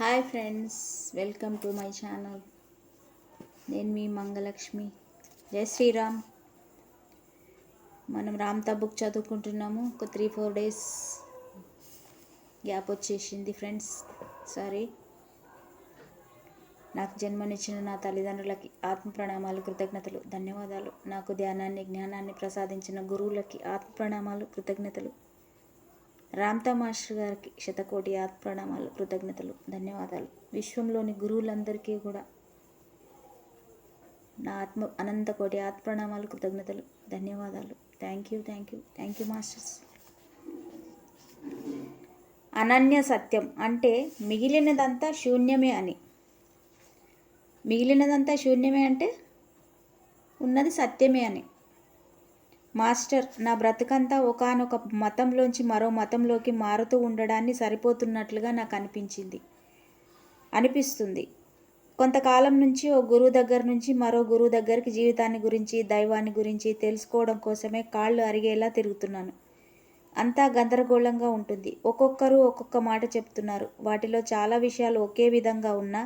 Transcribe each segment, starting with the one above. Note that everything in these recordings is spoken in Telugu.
Hi friends welcome to my channel. నేను మీ మంగలక్ష్మి. జై శ్రీరామ్. మనం రామ్తా బుక్ చదువుకుంటున్నాము. ఒక త్రీ ఫోర్ డేస్ గ్యాప్ వచ్చేసింది ఫ్రెండ్స్. సారీ. నాకు జన్మనిచ్చిన నా తల్లిదండ్రులకి ఆత్మ ప్రణామాలు కృతజ్ఞతలు ధన్యవాదాలు. నాకు ధ్యానాన్ని జ్ఞానాన్ని ప్రసాదించిన గురువులకి ఆత్మ ప్రణామాలు కృతజ్ఞతలు. రామ్తా మాస్టర్ గారికి శతకోటి ఆత్ప్రణామాలు కృతజ్ఞతలు ధన్యవాదాలు. విశ్వంలోని గురువులందరికీ కూడా నా ఆత్మ అనంత కోటి కృతజ్ఞతలు ధన్యవాదాలు. Thank you thank you thank you masters Ananya సత్యం అంటే మిగిలినదంతా శూన్యమే అని. మిగిలినదంతా శూన్యమే అంటే ఉన్నది సత్యమే అని. మాస్టర్ నా బ్రతుకంతా ఒకానొక మతంలోంచి మరో మతంలోకి మారుతూ ఉండడాన్ని సరిపోతున్నట్లుగా నాకు అనిపించింది. అనిపిస్తుంది. కొంతకాలం నుంచి ఓ గురువు దగ్గర నుంచి మరో గురువు దగ్గరికి జీవితాన్ని గురించి దైవాన్ని గురించి తెలుసుకోవడం కోసమే కాళ్ళు అరిగేలా తిరుగుతున్నాను. అంతా గందరగోళంగా ఉంటుంది. ఒక్కొక్కరు ఒక్కొక్క మాట చెప్తున్నారు. వాటిలో చాలా విషయాలు ఒకే విధంగా ఉన్నా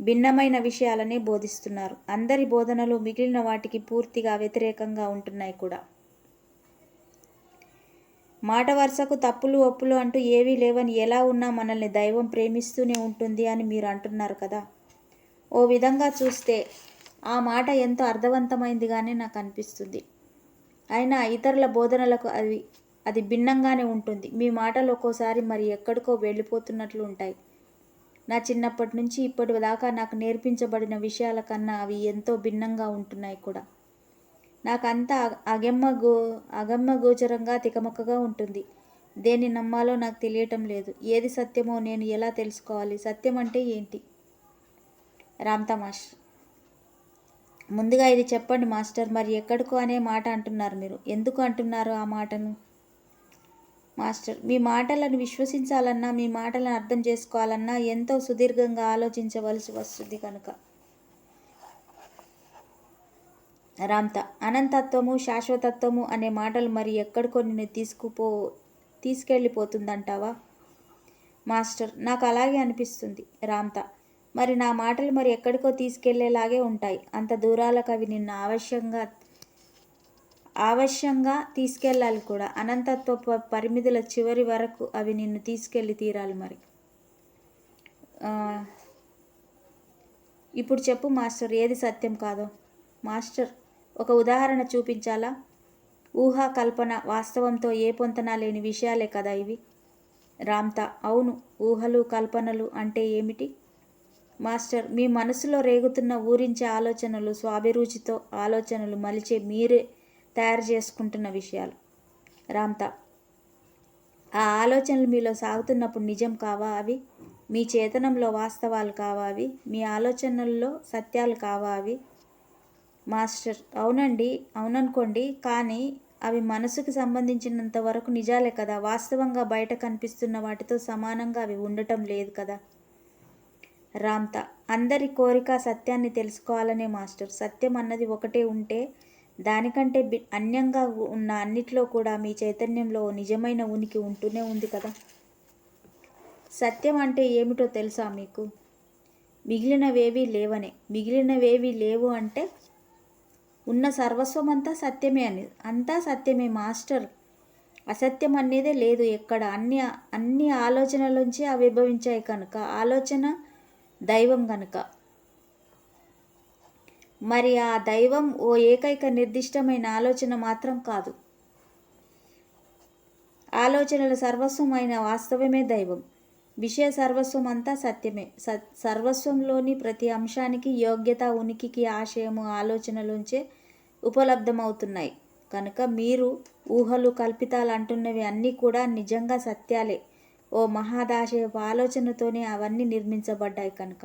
భిన్నమైన విషయాలనే బోధిస్తున్నారు. అందరి బోధనలు మిగిలిన వాటికి పూర్తిగా వ్యతిరేకంగా ఉంటున్నాయి కూడా. మాట వరుసకు తప్పులు ఒప్పులు అంటూ ఏవీ లేవని ఎలా ఉన్నా మనల్ని దైవం ప్రేమిస్తూనే ఉంటుంది అని మీరు అంటున్నారు కదా? ఓ విధంగా చూస్తే ఆ మాట ఎంతో అర్థవంతమైందిగానే నాకు అనిపిస్తుంది. అయినా ఇతరుల బోధనలకు అది అది భిన్నంగానే ఉంటుంది. మీ మాటలు ఒక్కోసారి మరి ఎక్కడికో వెళ్ళిపోతున్నట్లు ఉంటాయి. నా చిన్నప్పటి నుంచి ఇప్పటి దాకా నాకు నేర్పించబడిన విషయాల కన్నా అవి ఎంతో భిన్నంగా ఉంటున్నాయి కూడా. నాకంతా అగమ్మ గో అగమ్మ గోచరంగా తికమకగా ఉంటుంది. దేన్ని నమ్మాలో నాకు తెలియటం లేదు. ఏది సత్యమో నేను ఎలా తెలుసుకోవాలి? సత్యం అంటే ఏంటి? రామ్ తమాష్. ముందుగా ఇది చెప్పండి మాస్టర్. మరి ఎక్కడికో అనే మాట అంటున్నారు మీరు. ఎందుకు అంటున్నారు ఆ మాటను? మాస్టర్ మీ మాటలను విశ్వసించాలన్నా మీ మాటలను అర్థం చేసుకోవాలన్నా ఎంతో సుదీర్ఘంగా ఆలోచించవలసి వస్తుంది కనుక. రామ్త అనంతత్వము శాశ్వతత్వము అనే మాటలు మరి ఎక్కడికో నిన్ను తీసుకుపో తీసుకెళ్ళిపోతుందంటావా? మాస్టర్ నాకు అలాగే అనిపిస్తుంది. రామ్త మరి నా మాటలు మరి ఎక్కడికో తీసుకెళ్ళేలాగే ఉంటాయి. అంత దూరాలకు అవి నిన్ను ఆవశ్యంగా ఆవశ్యంగా తీసుకెళ్ళాలి కూడా. అనంతత్వ పరిమితుల చివరి వరకు అవి నిన్ను తీసుకెళ్ళి తీరాలి మరి. ఇప్పుడు చెప్పు మాస్టర్ ఏది సత్యం కాదో. మాస్టర్ ఒక ఉదాహరణ చూపించాలా? ఊహా కల్పన వాస్తవంతో ఏ పొంతన లేని విషయాలే కదా ఇవి? రామ్తా అవును ఊహలు కల్పనలు అంటే ఏమిటి? మాస్టర్ మీ మనసులో రేగుతున్న ఊరించే ఆలోచనలు స్వాభిరుచితో ఆలోచనలు మలిచే మీరే తయారు చేసుకుంటున్న విషయాలు. రామ్తా ఆ ఆలోచనలు మీలో సాగుతున్నప్పుడు నిజం కావా అవి? మీ చేతనంలో వాస్తవాలు కావా అవి? మీ ఆలోచనల్లో సత్యాలు కావా అవి? మాస్టర్ అవునండి అవుననుకోండి కానీ అవి మనసుకు సంబంధించినంత వరకు నిజాలే కదా. వాస్తవంగా బయట కనిపిస్తున్న వాటితో సమానంగా అవి ఉండటం లేదు కదా. రామ్తా అందరి కోరిక సత్యాన్ని తెలుసుకోవాలనే మాస్టర్. సత్యం అన్నది ఒకటే ఉంటే దానికంటే బి అన్యంగా ఉన్న అన్నిట్లో కూడా మీ చైతన్యంలో నిజమైన ఉనికి ఉంటూనే ఉంది కదా? సత్యం అంటే ఏమిటో తెలుసా మీకు? మిగిలినవేవీ లేవనే. మిగిలినవేవీ లేవు అంటే ఉన్న సర్వస్వం అంతా సత్యమే అని. అంతా సత్యమే మాస్టర్. అసత్యం అనేదే లేదు ఎక్కడ. అన్ని అన్ని ఆలోచనలోంచి ఆవిర్భవించాయి కనుక. ఆలోచన దైవం కనుక. మరి ఆ దైవం ఓ ఏకైక నిర్దిష్టమైన ఆలోచన మాత్రం కాదు. ఆలోచనల సర్వస్వమైన వాస్తవమే దైవం. విషయ సర్వస్వం అంతా సత్యమే. స సర్వస్వంలోని ప్రతి అంశానికి యోగ్యత ఉనికికి ఆశయము ఆలోచనలుంచే ఉపలబ్ధమవుతున్నాయి. కనుక మీరు ఊహలు కల్పితాలు అంటున్నవి అన్నీ కూడా నిజంగా సత్యాలే. ఓ మహాదాశయపు ఆలోచనతోనే అవన్నీ నిర్మించబడ్డాయి కనుక.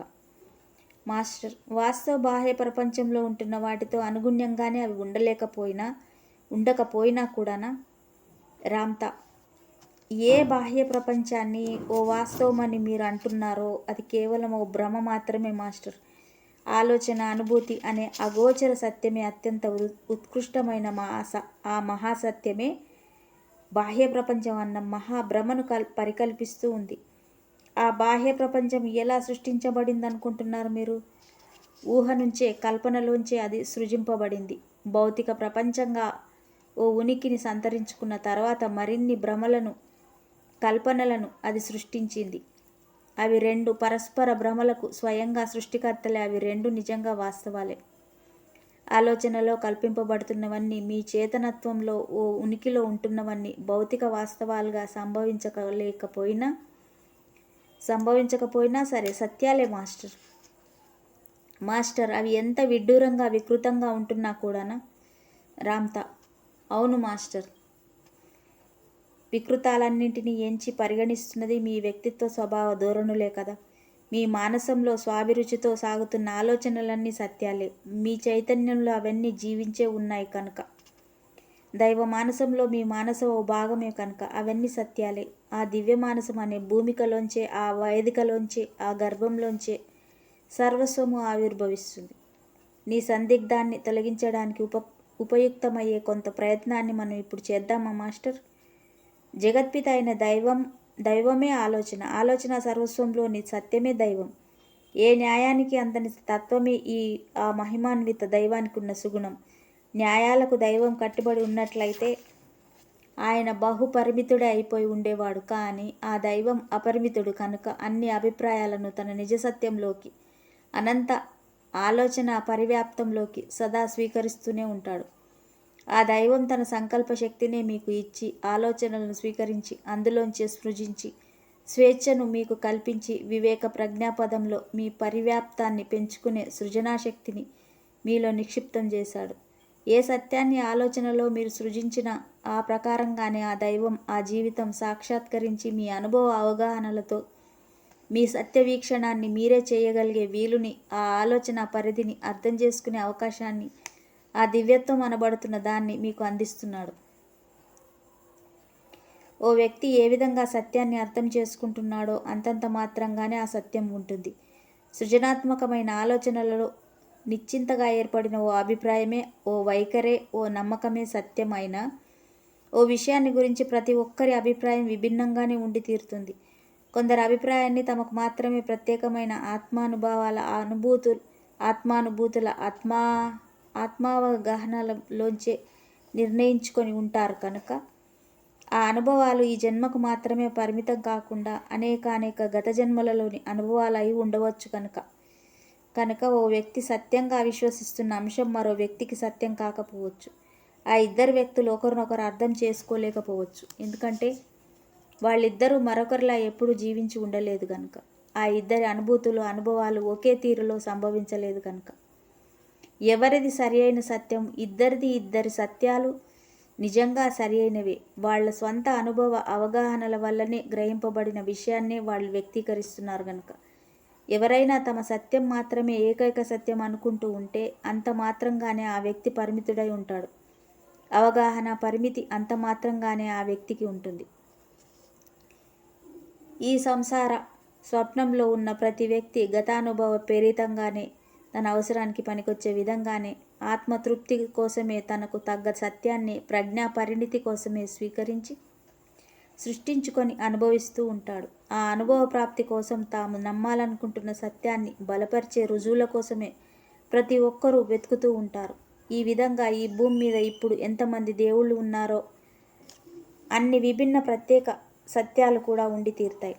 మాస్టర్ వాస్తవ బాహ్య ప్రపంచంలో ఉంటున్న వాటితో అనుగుణ్యంగానే అవి ఉండలేకపోయినా ఉండకపోయినా కూడానా? రామ్తా ఏ బాహ్య ప్రపంచాన్ని ఓ వాస్తవమని మీరు అంటున్నారో అది కేవలం ఓ భ్రమ మాత్రమే మాస్టర్. ఆలోచన అనుభూతి అనే అగోచర సత్యమే అత్యంత ఉత్కృష్టమైన మాస ఆ మహాసత్యమే బాహ్య ప్రపంచం అన్న మహాభ్రమను కల్ పరికల్పిస్తూ ఉంది. ఆ బాహ్య ప్రపంచం ఎలా సృష్టించబడింది అనుకుంటున్నారు మీరు? ఊహ నుంచే కల్పనలోంచే అది సృజింపబడింది. భౌతిక ప్రపంచంగా ఓ ఉనికిని సంతరించుకున్న తర్వాత మరిన్ని భ్రమలను కల్పనలను అది సృష్టించింది. అవి రెండు పరస్పర భ్రమలకు స్వయంగా సృష్టికర్తలే అవి రెండు నిజంగా వాస్తవాలే. ఆలోచనలో కల్పింపబడుతున్నవన్నీ మీ చేతనత్వంలో ఓ ఉనికిలో ఉంటున్నవన్నీ భౌతిక వాస్తవాలుగా సంభవించలేకపోయినా సంభవించకపోయినా సరే సత్యాలే మాస్టర్. మాస్టర్ అవి ఎంత విడ్డూరంగా వికృతంగా ఉంటున్నా కూడానా? రామ్తా అవును మాస్టర్. వికృతాలన్నింటినీ ఎంచి పరిగణిస్తున్నది మీ వ్యక్తిత్వ స్వభావ ధోరణులే కదా. మీ మానసంలో స్వాభిరుచితో సాగుతున్న ఆలోచనలన్నీ సత్యాలే. మీ చైతన్యంలో అవన్నీ జీవించే ఉన్నాయి కనుక. దైవ మానసంలో మీ మానస ఓ భాగమే కనుక అవన్నీ సత్యాలే. ఆ దివ్య మానసం అనే భూమికలోంచే ఆ వేదికలోంచే ఆ గర్భంలోంచే సర్వస్వము ఆవిర్భవిస్తుంది. నీ సందిగ్ధాన్ని తొలగించడానికి ఉప ఉపయుక్తమయ్యే కొంత ప్రయత్నాన్ని మనం ఇప్పుడు చేద్దామా మాస్టర్? జగత్పిత అయిన దైవం దైవమే ఆలోచన. ఆలోచన సర్వస్వంలోని సత్యమే దైవం. ఏ న్యాయానికి అందని తత్వమే ఈ ఆ మహిమాన్విత దైవానికి ఉన్న సుగుణం. న్యాయాలకు దైవం కట్టుబడి ఉన్నట్లయితే ఆయన బహుపరిమితుడే అయిపోయి ఉండేవాడు. కానీ ఆ దైవం అపరిమితుడు కనుక అన్ని అభిప్రాయాలను తన నిజ సత్యంలోకి అనంత ఆలోచన పరివ్యాప్తంలోకి సదా స్వీకరిస్తూనే ఉంటాడు. ఆ దైవం తన సంకల్ప శక్తినే మీకు ఇచ్చి ఆలోచనలను స్వీకరించి అందులోంచి సృజించి స్వేచ్ఛను మీకు కల్పించి వివేక ప్రజ్ఞాపదంలో మీ పరివ్యాప్తాన్ని పెంచుకునే సృజనాశక్తిని మీలో నిక్షిప్తం చేశాడు. ఏ సత్యాన్ని ఆలోచనలో మీరు సృజించిన ఆ ప్రకారంగానే ఆ దైవం ఆ జీవితం సాక్షాత్కరించి మీ అనుభవ అవగాహనలతో మీ సత్య వీక్షణాన్ని మీరే చేయగలిగే వీలుని ఆ ఆలోచన పరిధిని అర్థం చేసుకునే అవకాశాన్ని ఆ దివ్యత్వం అనబడుతున్న దాన్ని మీకు అందిస్తున్నాడు. ఓ వ్యక్తి ఏ విధంగా సత్యాన్ని అర్థం చేసుకుంటున్నాడో అంతంత మాత్రంగానే ఆ సత్యం ఉంటుంది. సృజనాత్మకమైన ఆలోచనలలో నిశ్చింతగా ఏర్పడిన ఓ అభిప్రాయమే ఓ వైఖరే ఓ నమ్మకమే సత్యమైన ఓ విషయాన్ని గురించి ప్రతి ఒక్కరి అభిప్రాయం విభిన్నంగానే ఉండి తీరుతుంది. కొందరి అభిప్రాయాన్ని తమకు మాత్రమే ప్రత్యేకమైన ఆత్మానుభవాల అనుభూతు ఆత్మానుభూతుల ఆత్మా ఆత్మావగాహనలోంచే నిర్ణయించుకొని ఉంటారు కనుక ఆ అనుభవాలు ఈ జన్మకు మాత్రమే పరిమితం కాకుండా అనేక అనేక గత జన్మలలోని అనుభవాలు అయి ఉండవచ్చు కనుక. కనుక ఓ వ్యక్తి సత్యంగా విశ్వసిస్తున్న అంశం మరో వ్యక్తికి సత్యం కాకపోవచ్చు. ఆ ఇద్దరు వ్యక్తులు ఒకరినొకరు అర్థం చేసుకోలేకపోవచ్చు. ఎందుకంటే వాళ్ళిద్దరూ మరొకరిలా ఎప్పుడు జీవించి ఉండలేదు కనుక ఆ ఇద్దరి అనుభూతులు అనుభవాలు ఒకే తీరులో సంభవించలేదు కనుక ఎవరిది సరి అయిన సత్యం? ఇద్దరిది ఇద్దరి సత్యాలు నిజంగా సరి అయినవే. వాళ్ళ స్వంత అనుభవ అవగాహనల వల్లనే గ్రహింపబడిన విషయాన్నే వాళ్ళు వ్యక్తీకరిస్తున్నారు కనుక ఎవరైనా తమ సత్యం మాత్రమే ఏకైక సత్యం అనుకుంటూ ఉంటే అంత మాత్రంగానే ఆ వ్యక్తి పరిమితుడై ఉంటాడు. అవగాహన పరిమితి అంత మాత్రంగానే ఆ వ్యక్తికి ఉంటుంది. ఈ సంసార స్వప్నంలో ఉన్న ప్రతి వ్యక్తి గతానుభవ ప్రేరితంగానే తన అవసరానికి పనికొచ్చే విధంగానే ఆత్మతృప్తి కోసమే తనకు తగ్గ సత్యాన్ని ప్రజ్ఞా పరిణితి కోసమే స్వీకరించి సృష్టించుకొని అనుభవిస్తూ ఉంటాడు. ఆ అనుభవ ప్రాప్తి కోసం తాము నమ్మాలనుకుంటున్న సత్యాన్ని బలపరిచే రుజువుల కోసమే ప్రతి ఒక్కరూ వెతుకుతూ ఉంటారు. ఈ విధంగా ఈ భూమి మీద ఇప్పుడు ఎంతమంది దేవుళ్ళు ఉన్నారో అన్ని విభిన్న ప్రత్యేక సత్యాలు కూడా ఉండి తీరుతాయి.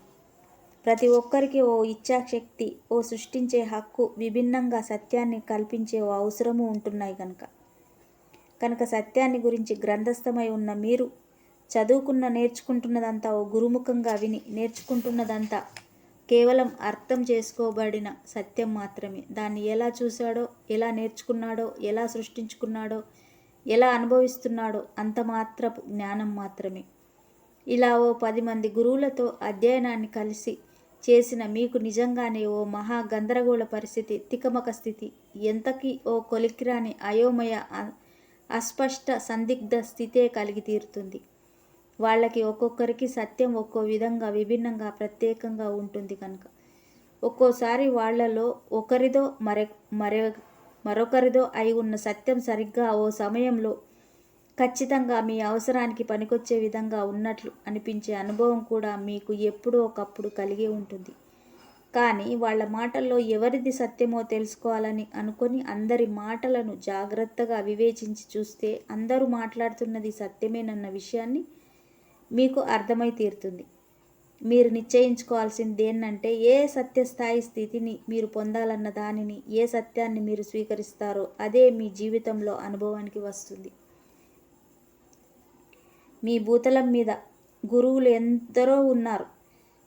ప్రతి ఒక్కరికి ఓ ఇచ్ఛాశక్తి ఓ సృష్టించే హక్కు విభిన్నంగా సత్యాన్ని కల్పించే ఓ అవసరము ఉంటున్నాయి కనుక కనుక సత్యాన్ని గురించి గ్రంథస్థమై ఉన్న మీరు చదువుకున్న నేర్చుకుంటున్నదంతా ఓ గురుముఖంగా విని నేర్చుకుంటున్నదంతా కేవలం అర్థం చేసుకోబడిన సత్యం మాత్రమే. దాన్ని ఎలా చూశాడో ఎలా నేర్చుకున్నాడో ఎలా సృష్టించుకున్నాడో ఎలా అనుభవిస్తున్నాడో అంత మాత్రపు జ్ఞానం మాత్రమే. ఇలా ఓ పది మంది గురువులతో అధ్యయనాన్ని కలిసి చేసిన మీకు నిజంగానే ఓ మహా గందరగోళ పరిస్థితి తికమక స్థితి ఎంతకీ ఓ కొలికిరాని అయోమయ అస్పష్ట సందిగ్ధ స్థితే కలిగి తీరుతుంది. వాళ్ళకి ఒక్కొక్కరికి సత్యం ఒక్కో విధంగా విభిన్నంగా ప్రత్యేకంగా ఉంటుంది కనుక. ఒక్కోసారి వాళ్ళలో ఒకరిదో మరొ మరొ మరొకరిదో అయి ఉన్న సత్యం సరిగ్గా ఓ సమయంలో ఖచ్చితంగా మీ అవసరానికి పనికొచ్చే విధంగా ఉన్నట్లు అనిపించే అనుభవం కూడా మీకు ఎప్పుడో ఒకప్పుడు కలిగి ఉంటుంది. కానీ వాళ్ళ మాటల్లో ఎవరిది సత్యమో తెలుసుకోవాలని అనుకొని అందరి మాటలను జాగ్రత్తగా వివేచించి చూస్తే అందరూ మాట్లాడుతున్నది సత్యమేనన్న విషయాన్ని మీకు అర్థమై తీరుతుంది. మీరు నిశ్చయించుకోవాల్సింది ఏంటంటే ఏ సత్యస్థాయి స్థితిని మీరు పొందాలన్న దానిని ఏ సత్యాన్ని మీరు స్వీకరిస్తారో అదే మీ జీవితంలో అనుభవానికి వస్తుంది. మీ భూతలం మీద గురువులు ఎందరో ఉన్నారు.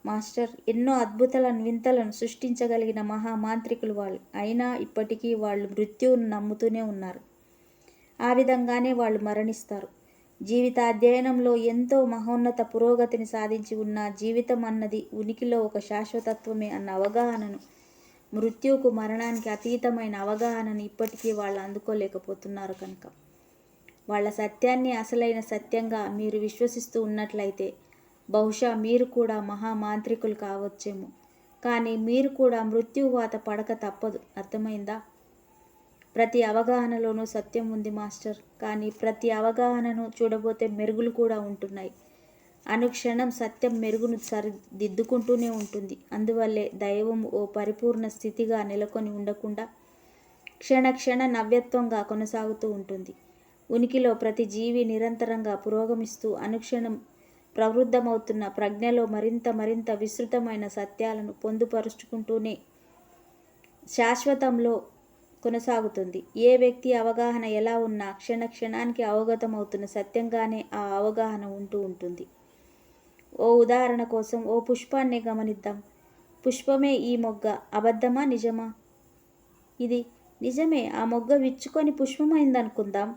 మాస్టర్ ఎన్నో అద్భుతాలను వింతలను సృష్టించగలిగిన మహామాంత్రికులు వాళ్ళు. అయినా ఇప్పటికీ వాళ్ళు మృత్యువును నమ్ముతూనే ఉన్నారు. ఆ విధంగానే వాళ్ళు మరణిస్తారు. జీవిత అధ్యయనంలో ఎంతో మహోన్నత పురోగతిని సాధించి ఉన్న జీవితం అన్నది ఉనికిలో ఒక శాశ్వతత్వమే అన్న అవగాహనను మృత్యువుకు మరణానికి అతీతమైన అవగాహనను ఇప్పటికీ వాళ్ళు అందుకోలేకపోతున్నారు కనుక. వాళ్ళ సత్యాన్ని అసలైన సత్యంగా మీరు విశ్వసిస్తూ ఉన్నట్లయితే బహుశా మీరు కూడా మహామాంత్రికులు కావచ్చేమో. కానీ మీరు కూడా మృత్యువాత పడక తప్పదు. అర్థమైందా? ప్రతి అవగాహనలోనూ సత్యం ఉంది మాస్టర్. కానీ ప్రతి అవగాహనను చూడబోతే మెరుగులు కూడా ఉంటున్నాయి. అనుక్షణం సత్యం మెరుగును సరిదిద్దుకుంటూనే ఉంటుంది. అందువల్లే దైవం ఓ పరిపూర్ణ స్థితిగా నెలకొని ఉండకుండా క్షణ క్షణ నవ్యత్వంగా కొనసాగుతూ ఉంటుంది. ఉనికిలో ప్రతి జీవి నిరంతరంగా పురోగమిస్తూ అనుక్షణం ప్రవృద్ధమవుతున్న ప్రజ్ఞలో మరింత మరింత విస్తృతమైన సత్యాలను పొందుపరుచుకుంటూనే శాశ్వతంలో కొనసాగుతుంది. ఏ వ్యక్తి అవగాహన ఎలా ఉన్నా క్షణ క్షణానికి అవగతమవుతున్న సత్యంగానే ఆ అవగాహన ఉంటూ ఉంటుంది. ఓ ఉదాహరణ కోసం ఓ పుష్పాన్ని గమనిద్దాం. పుష్పమే ఈ మొగ్గ అబద్ధమా నిజమా? ఇది నిజమే ఆ మొగ్గ విచ్చుకొని పుష్పమైందనుకుందాం.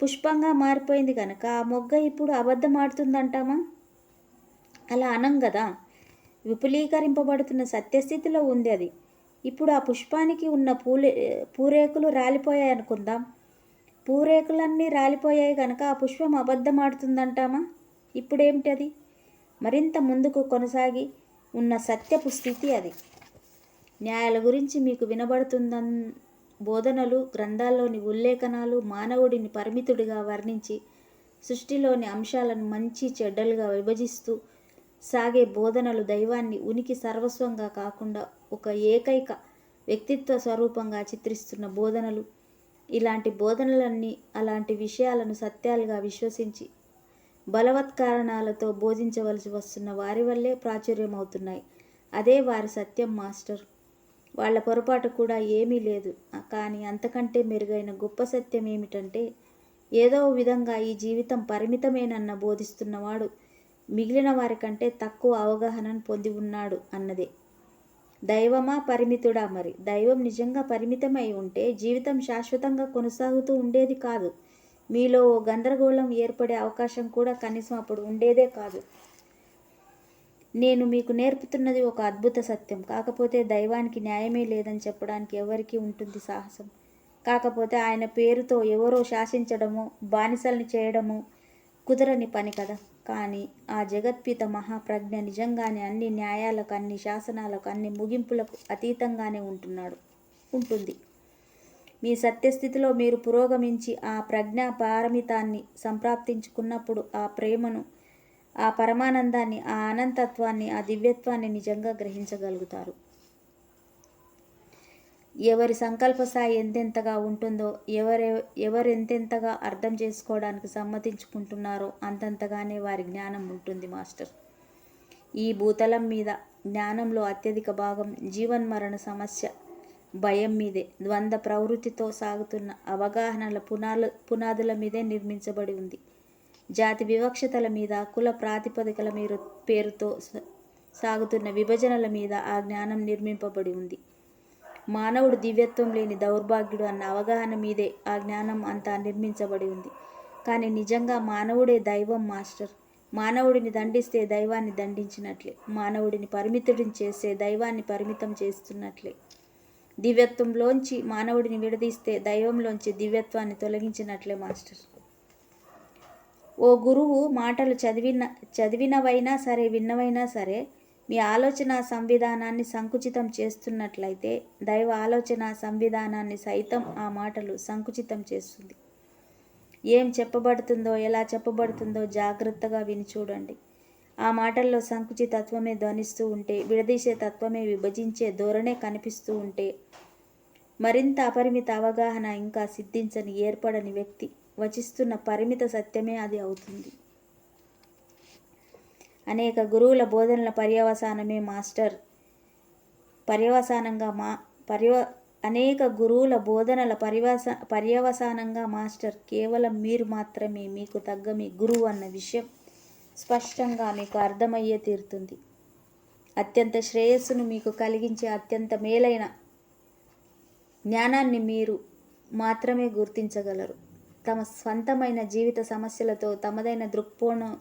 పుష్పంగా మారిపోయింది కనుక ఆ మొగ్గ ఇప్పుడు అబద్ధం ఆడుతుందంటామా అలా అనం కదా విపులీకరింపబడుతున్న సత్యస్థితిలో ఉంది అది. ఇప్పుడు ఆ పుష్పానికి ఉన్న పూలే పూరేకులు రాలిపోయాయి అనుకుందాం పూరేకులన్నీ రాలిపోయాయి కనుక ఆ పుష్పం అబద్ధమాడుతుందంటామా? ఇప్పుడేమిటి అది మరింత ముందుకు కొనసాగి ఉన్న సత్యపు స్థితి అది. న్యాయాల గురించి మీకు వినబడుతుందన్ బోధనలు గ్రంథాల్లోని ఉల్లేఖనాలు మానవుడిని పరిమితుడిగా వర్ణించి సృష్టిలోని అంశాలను మంచి చెడ్డలుగా విభజిస్తూ సాగే బోధనలు దైవాన్ని ఉనికి సర్వస్వంగా కాకుండా ఒక ఏకైక వ్యక్తిత్వ స్వరూపంగా చిత్రిస్తున్న బోధనలు. ఇలాంటి బోధనలన్నీ అలాంటి విషయాలను సత్యాలుగా విశ్వసించి బలవత్కారణాలతో బోధించవలసి వస్తున్న వారి వల్లే ప్రాచుర్యమవుతున్నాయి. అదే వారి సత్యం మాస్టర్. వాళ్ళ పొరపాటు కూడా ఏమీ లేదు. కానీ అంతకంటే మెరుగైన గొప్ప సత్యం ఏమిటంటే ఏదో విధంగా ఈ జీవితం పరిమితమేనన్న బోధిస్తున్నవాడు మిగిలిన వారికంటే తక్కువ అవగాహనను పొంది ఉన్నాడు అన్నదే. దైవమా పరిమితుడా మరి? దైవం నిజంగా పరిమితమై ఉంటే జీవితం శాశ్వతంగా కొనసాగుతూ ఉండేది కాదు. మీలో ఓ గందరగోళం ఏర్పడే అవకాశం కూడా కనీసం అప్పుడు ఉండేదే కాదు. నేను మీకు నేర్పుతున్నది ఒక అద్భుత సత్యం. కాకపోతే దైవానికి న్యాయమే లేదని చెప్పడానికి ఎవరికి ఉంటుంది సాహసం? కాకపోతే ఆయన పేరుతో ఎవరో శాసించడము బానిసల్ని చేయడము కుదరని పని కదా? కానీ ఆ జగత్పిత మహాప్రజ్ఞ నిజంగానే అన్ని న్యాయాలకు అన్ని శాసనాలకు అన్ని ముగింపులకు అతీతంగానే ఉంటున్నాడు ఉంటుంది. మీ సత్యస్థితిలో మీరు పురోగమించి ఆ ప్రజ్ఞా పారమితాన్ని సంప్రాప్తించుకున్నప్పుడు ఆ ప్రేమను ఆ పరమానందాన్ని ఆ అనంతత్వాన్ని ఆ దివ్యత్వాన్ని నిజంగా గ్రహించగలుగుతారు. ఎవరి సంకల్ప స్థాయి ఎంతెంతగా ఉంటుందో ఎవరె ఎవరెంతెంతగా అర్థం చేసుకోవడానికి సమ్మతించుకుంటున్నారో అంతంతగానే వారి జ్ఞానం ఉంటుంది మాస్టర్. ఈ భూతలం మీద జ్ఞానంలో అత్యధిక భాగం జీవన్మరణ సమస్య భయం మీదే. ద్వంద్వ ప్రవృత్తితో సాగుతున్న అవగాహనల పునాల పునాదుల మీదే నిర్మించబడి ఉంది. జాతి వివక్షతల మీద కుల ప్రాతిపదికల మీరు పేరుతో సాగుతున్న విభజనల మీద ఆ జ్ఞానం నిర్మింపబడి ఉంది. మానవుడు దివ్యత్వం లేని దౌర్భాగ్యుడు అన్న అవగాహన మీదే ఆ జ్ఞానం అంతా నిర్మించబడి ఉంది. కానీ నిజంగా మానవుడే దైవం మాస్టర్. మానవుడిని దండిస్తే దైవాన్ని దండించినట్లే. మానవుడిని పరిమితుడిని చేస్తే దైవాన్ని పరిమితం చేస్తున్నట్లే. దివ్యత్వంలోంచి మానవుడిని విడదీస్తే దైవంలోంచి దివ్యత్వాన్ని తొలగించినట్లే మాస్టర్. ఓ గురువు మాటలు చదివిన చదివినవైనా సరే విన్నవైనా సరే మీ ఆలోచన సంవిధానాన్ని సంకుచితం చేస్తున్నట్లయితే దైవ ఆలోచన సంవిధానాన్ని సైతం ఆ మాటలు సంకుచితం చేస్తుంది. ఏం చెప్పబడుతుందో ఎలా చెప్పబడుతుందో జాగ్రత్తగా విని చూడండి. ఆ మాటల్లో సంకుచి తత్వమే ధ్వనిస్తూ ఉంటే విడదీసే తత్వమే విభజించే ధోరణే కనిపిస్తూ ఉంటే మరింత అపరిమిత అవగాహన ఇంకా సిద్ధించని ఏర్పడని వ్యక్తి వచిస్తున్న పరిమిత సత్యమే అది అవుతుంది. అనేక గురువుల బోధనల పర్యవసానమే మాస్టర్. పర్యవసానంగా మా పర్యవ అనేక గురువుల బోధనల పరివస పర్యవసానంగా మాస్టర్. కేవలం మీరు మాత్రమే మీకు తగ్గ మీ గురువు అన్న విషయం స్పష్టంగా మీకు అర్థమయ్యే తీరుతుంది. అత్యంత శ్రేయస్సును మీకు కలిగించే అత్యంత మేలైన జ్ఞానాన్ని మీరు మాత్రమే గుర్తించగలరు. తమ స్వంతమైన జీవిత సమస్యలతో తమదైన దృక్కోణం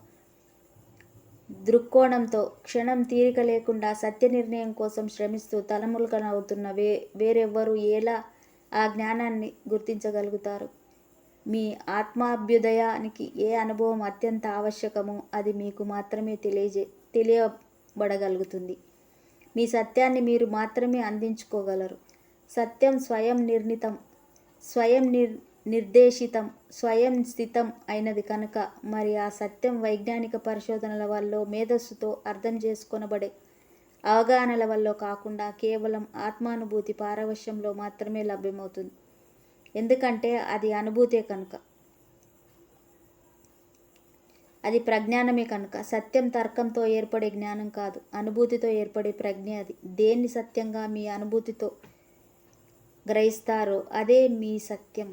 దృక్కోణంతో క్షణం తీరిక లేకుండా సత్య నిర్ణయం కోసం శ్రమిస్తూ తలములకనవుతున్న వే వేరెవ్వరూ ఎలా ఆ జ్ఞానాన్ని గుర్తించగలుగుతారు? మీ ఆత్మాభ్యుదయానికి ఏ అనుభవం అత్యంత ఆవశ్యకమో అది మీకు మాత్రమే తెలియజే తెలియబడగలుగుతుంది. మీ సత్యాన్ని మీరు మాత్రమే అందించుకోగలరు. సత్యం స్వయం నిర్ణీతం స్వయం నిర్ నిర్దేశితం స్వయం స్థితం అయినది కనుక మరి ఆ సత్యం వైజ్ఞానిక పరిశోధనల వల్ల మేధస్సుతో అర్థం చేసుకొనబడే అవగాహనల వల్ల కాకుండా కేవలం ఆత్మానుభూతి పారవశ్యంలో మాత్రమే లభ్యమవుతుంది. ఎందుకంటే అది అనుభూతే కనుక. అది ప్రజ్ఞానమే కనుక. సత్యం తర్కంతో ఏర్పడే జ్ఞానం కాదు. అనుభూతితో ఏర్పడే ప్రజ్ఞ అది. దేన్ని సత్యంగా మీ అనుభూతితో గ్రహిస్తారో అదే మీ సత్యం.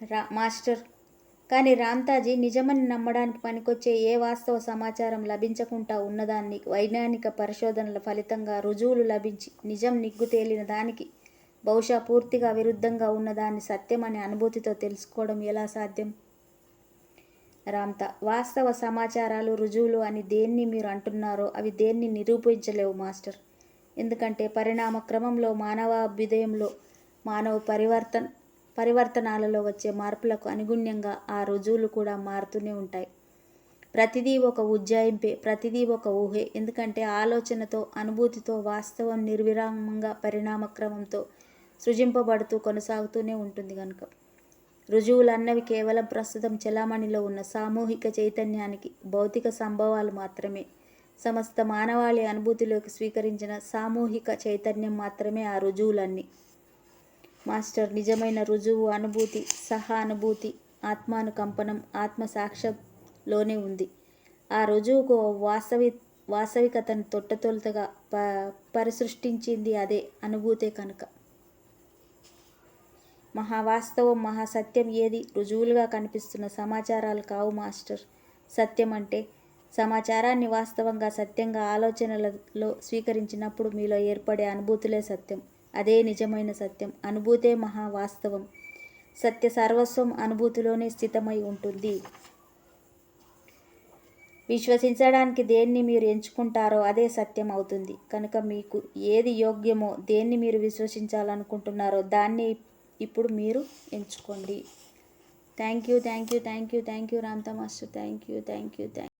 రా మాస్టర్. కానీ రామ్తాజీ నిజమని నమ్మడానికి పనికొచ్చే ఏ వాస్తవ సమాచారం లభించకుండా ఉన్నదాన్ని వైజ్ఞానిక పరిశోధనల ఫలితంగా రుజువులు లభించి నిజం నిగ్గు తేలిన దానికి బహుశా పూర్తిగా విరుద్ధంగా ఉన్నదాన్ని సత్యమనే అనుభూతితో తెలుసుకోవడం ఎలా సాధ్యం? రామ్త వాస్తవ సమాచారాలు రుజువులు అని దేన్ని మీరు అంటున్నారో అవి దేన్ని నిరూపించలేవు మాస్టర్. ఎందుకంటే పరిణామ క్రమంలో మానవ అభ్యుదయంలో మానవ పరివర్తన పరివర్తనాలలో వచ్చే మార్పులకు అనుగుణ్యంగా ఆ రుజువులు కూడా మారుతూనే ఉంటాయి. ప్రతిదీ ఒక ఉజ్జాయింపే ప్రతిదీ ఒక ఊహే. ఎందుకంటే ఆలోచనతో అనుభూతితో వాస్తవం నిర్విరామంగా పరిణామక్రమంతో సృజింపబడుతూ కొనసాగుతూనే ఉంటుంది కనుక రుజువులు అన్నవి కేవలం ప్రస్తుతం చలామణిలో ఉన్న సామూహిక చైతన్యానికి భౌతిక సంభవాలు మాత్రమే. సమస్త మానవాళి అనుభూతిలోకి స్వీకరించిన సామూహిక చైతన్యం మాత్రమే ఆ రుజువులన్నీ. మాస్టర్ నిజమైన రుజువు అనుభూతి సహానుభూతి ఆత్మానుకంపనం ఆత్మ సాక్ష్యంలోనే ఉంది. ఆ రుజువుకు వాస్తవి వాస్తవికతను తొట్టతొలతగా ప పరిసృష్టించింది అదే అనుభూతే కనుక. మహావాస్తవం మహాసత్యం ఏది? రుజువులుగా కనిపిస్తున్న సమాచారాలు కావు మాస్టర్. సత్యం అంటే సమాచారాన్ని వాస్తవంగా సత్యంగా ఆలోచనలలో స్వీకరించినప్పుడు మీలో ఏర్పడే అనుభూతులే సత్యం. అదే నిజమైన సత్యం. అనుభూతే మహావాస్తవం. సత్య సర్వస్వం అనుభూతిలోనే స్థితమై ఉంటుంది. విశ్వసించడానికి దేన్ని మీరు ఎంచుకుంటారో అదే సత్యం అవుతుంది. కనుక మీకు ఏది యోగ్యమో దేన్ని మీరు విశ్వసించాలనుకుంటున్నారో దాన్ని ఇప్పుడు మీరు ఎంచుకోండి. Thank you thank you thank you thank you Ramtha master thank you thank you thank